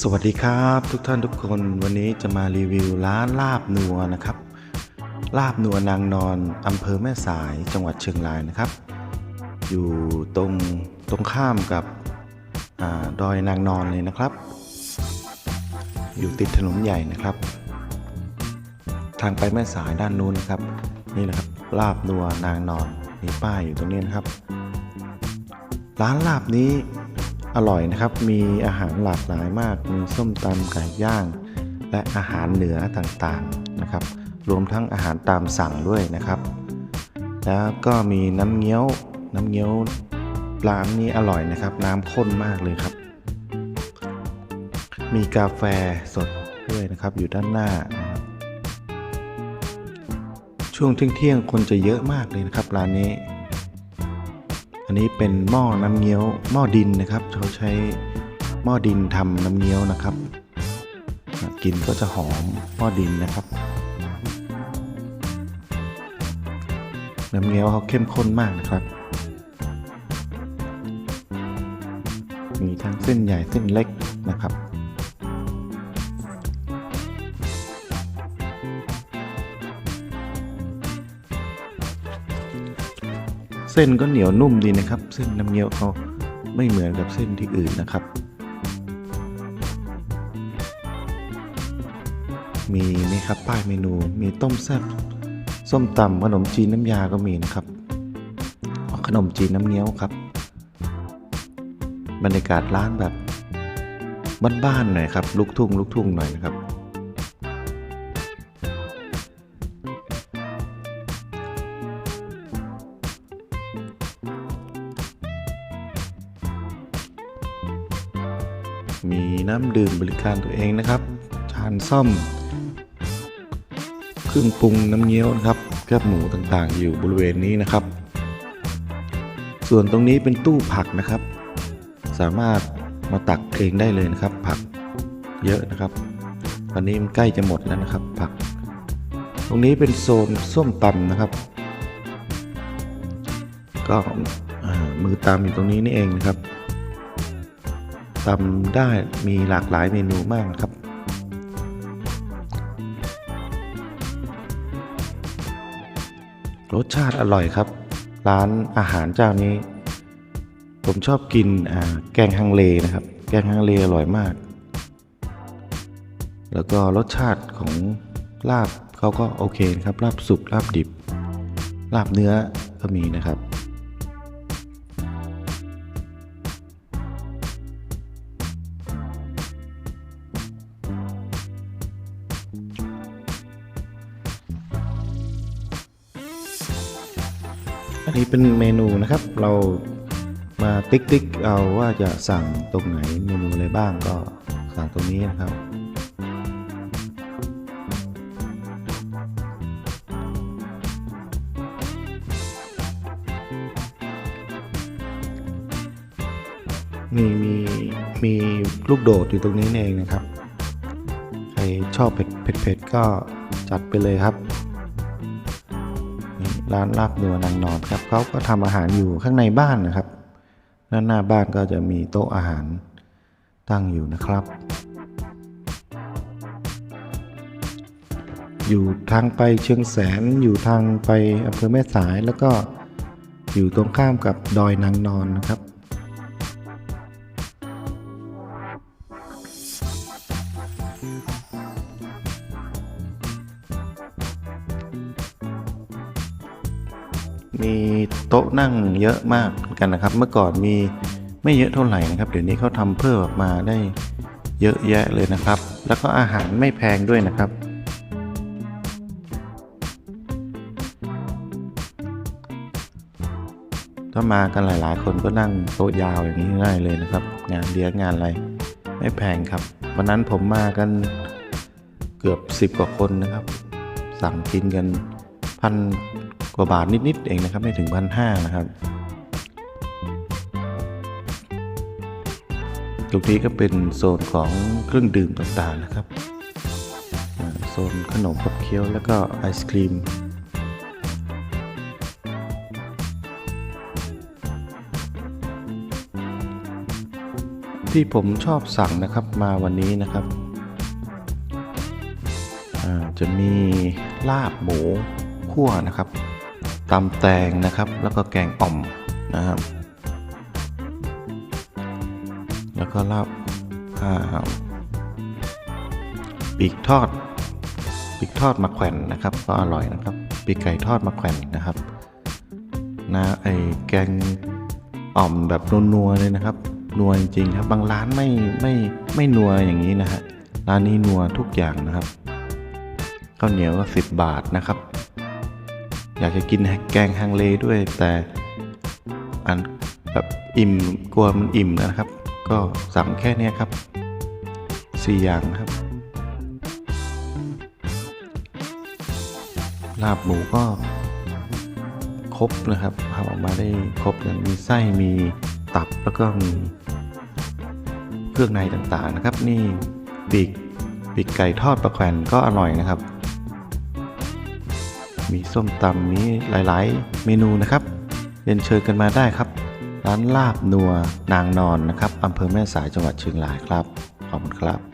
สวัสดีครับทุกท่านทุกคนวันนี้จะมารีวิวร้านลาบนัวนะครับ ลาบนัวนางนอนอำเภอแม่สายจังหวัดเชียงรายนะครับ อยู่ตรงตรงข้ามกับอาดอยนางนอนเลยนะครับ อยู่ติดถนนใหญ่นะครับ ทางไปแม่สายด้านนู้นนะครับ นี่นะครับลาบนัวนางนอนมีป้ายอยู่ตรงนี้นะครับ ร้านลาบนี้ อร่อยนะครับ มีอาหารหลากหลายมาก มีส้มตำไก่ย่าง และอาหารเหนือต่างๆนะครับ รวมทั้งอาหารตามสั่งด้วยนะครับ แล้วก็มีน้ำเงี้ยว น้ำเงี้ยวร้านนี้อร่อยนะครับ น้ำข้นมากเลยครับ มีกาแฟสดด้วยนะครับ อยู่ด้านหน้านะครับ ช่วงเที่ยงๆคนจะเยอะมากเลยนะครับร้านนี้ อันนี้เป็นหม้อน้ำเงี้ยวหม้อดินนะครับ เขาใช้หม้อดินทำน้ำเงี้ยวนะครับกลินก็จะหอมหม้อดินนะครับ น้ำเงี้ยวเขาเข้มข้นมากนะครับ มีทั้งเส้นใหญ่เส้นเล็กนะครับ เส้นก็เหนียวนุ่มดีนะครับ เส้นน้ำเงี้ยวเขาไม่เหมือนกับเส้นที่อื่นนะครับ มีนี่ครับป้ายเมนูมีต้มแซ่บส้มตำขนมจีนน้ำยาก็มีนะครับ ขนมจีนน้ำเงี้ยวครับ บรรยากาศร้านแบบบ้านๆหน่อยครับ ลูกทุ่งลูกทุ่งหน่อยนะครับ มีน้ำดื่มบริการตัวเองนะครับชานซ่อม เครื่องปรุงน้ำเงี้ยวนะครับแคบหมูต่างๆ อยู่บริเวณนี้นะครับ ส่วนตรงนี้เป็นตู้ผักนะครับ สามารถมาตักเองได้เลยนะครับ ผักเยอะนะครับ ตอนนี้มันใกล้จะหมดแล้วนะครับ ผัก ตรงนี้เป็นโซนส้มตำนะครับ ก็มือตำอยู่ตรงนี้นี่เองนะครับ ตำได้มีหลากหลายเมนูมากครับ รสชาติอร่อยครับ ร้านอาหารเจ้านี้ ผมชอบกินแกงฮังเลนะครับ แกงฮังเลอร่อยมาก แล้วก็รสชาติของลาบเขาก็โอเคนะครับ ลาบสุกลาบดิบ ลาบเนื้อก็มีนะครับ นี้เป็นเมนูนะครับ เรามาติ๊กติ๊กเอาว่าจะสั่งตรงไหนเมนูอะไรบ้างก็สั่งตรงนี้นะครับมีมีมีลูกโดดอยู่ตรงนี้เองนะครับ ใครชอบเผ็ดเผ็ดเผ็ดก็จัดไปเลยครับ ร้านลาบนัวนางนอนครับเขาก็ทำอาหารอยู่ข้างในบ้านนะครับด้านหน้าบ้านก็จะมีโต๊ะอาหารตั้งอยู่นะครับ อยู่ทางไปเชียงแสนอยู่ทางไปอำเภอแม่สายแล้วก็อยู่ตรงข้ามกับดอยนางนอนนะครับ มีโต๊ะนั่งเยอะมากกันนะครับ เมื่อก่อนมีไม่เยอะเท่าไหร่นะครับ เดี๋ยวนี้เขาทำเพิ่มออกมาได้เยอะแยะเลยนะครับ แล้วก็อาหารไม่แพงด้วยนะครับถ้ามากันหลาย ๆ คนก็นั่งโต๊ะยาวอย่างนี้ได้เลยนะครับ งานเลี้ยงงานอะไรไม่แพงครับ วันนั้นผมมากันเกือบสิบกว่าคนนะครับ สั่งกินกันพัน กว่าบาทนิดๆเองนะครับไม่ถึงพันห้านะครับตรงนี้ก็เป็นโซนของเครื่องดื่มต่างๆนะครับโซนขนมขบเคี้ยวแล้วก็ไอศครีมที่ผมชอบสั่งนะครับมาวันนี้นะครับจะมีลาบหมูคั่วนะครับ ตำแตงนะครับ แล้วก็แกงอ่อมนะครับ แล้วก็ลาบอ่าปีกทอดปีกทอดมะแขวนนะครับ ก็อร่อยนะครับปีกไก่ทอดมะแขวนนะครับนะไอแกงอ่อมแบบนัวๆเลยนะครับนัวจริงๆครับบางร้านไม่ไม่ไม่นัวอย่างนี้นะฮะร้านนี้นัวทุกอย่างนะครับข้าวเหนียวก็สิบบาทนะครับ อยากจะกินแกงฮังเลด้วย แต่อันแบบอิ่มกลัวมันอิ่มนะครับ ก็สั่งแค่นี้ครับสี่อย่างนะครับ ลาบหมูก็ครบนะครับทำออกมาได้ครบมีไส้มีตับแล้วก็มีเครื่องในต่างๆนะครับ นี่ปีกปีกไก่ทอดปลาแขวนก็อร่อยนะครับ มีส้มตำมีหลายๆ เมนูนะครับเรียนเชิญกันมาได้ครับ ร้านลาบนัวนางนอนนะครับอำเภอแม่สายจังหวัดเชียงรายครับ ขอบคุณครับ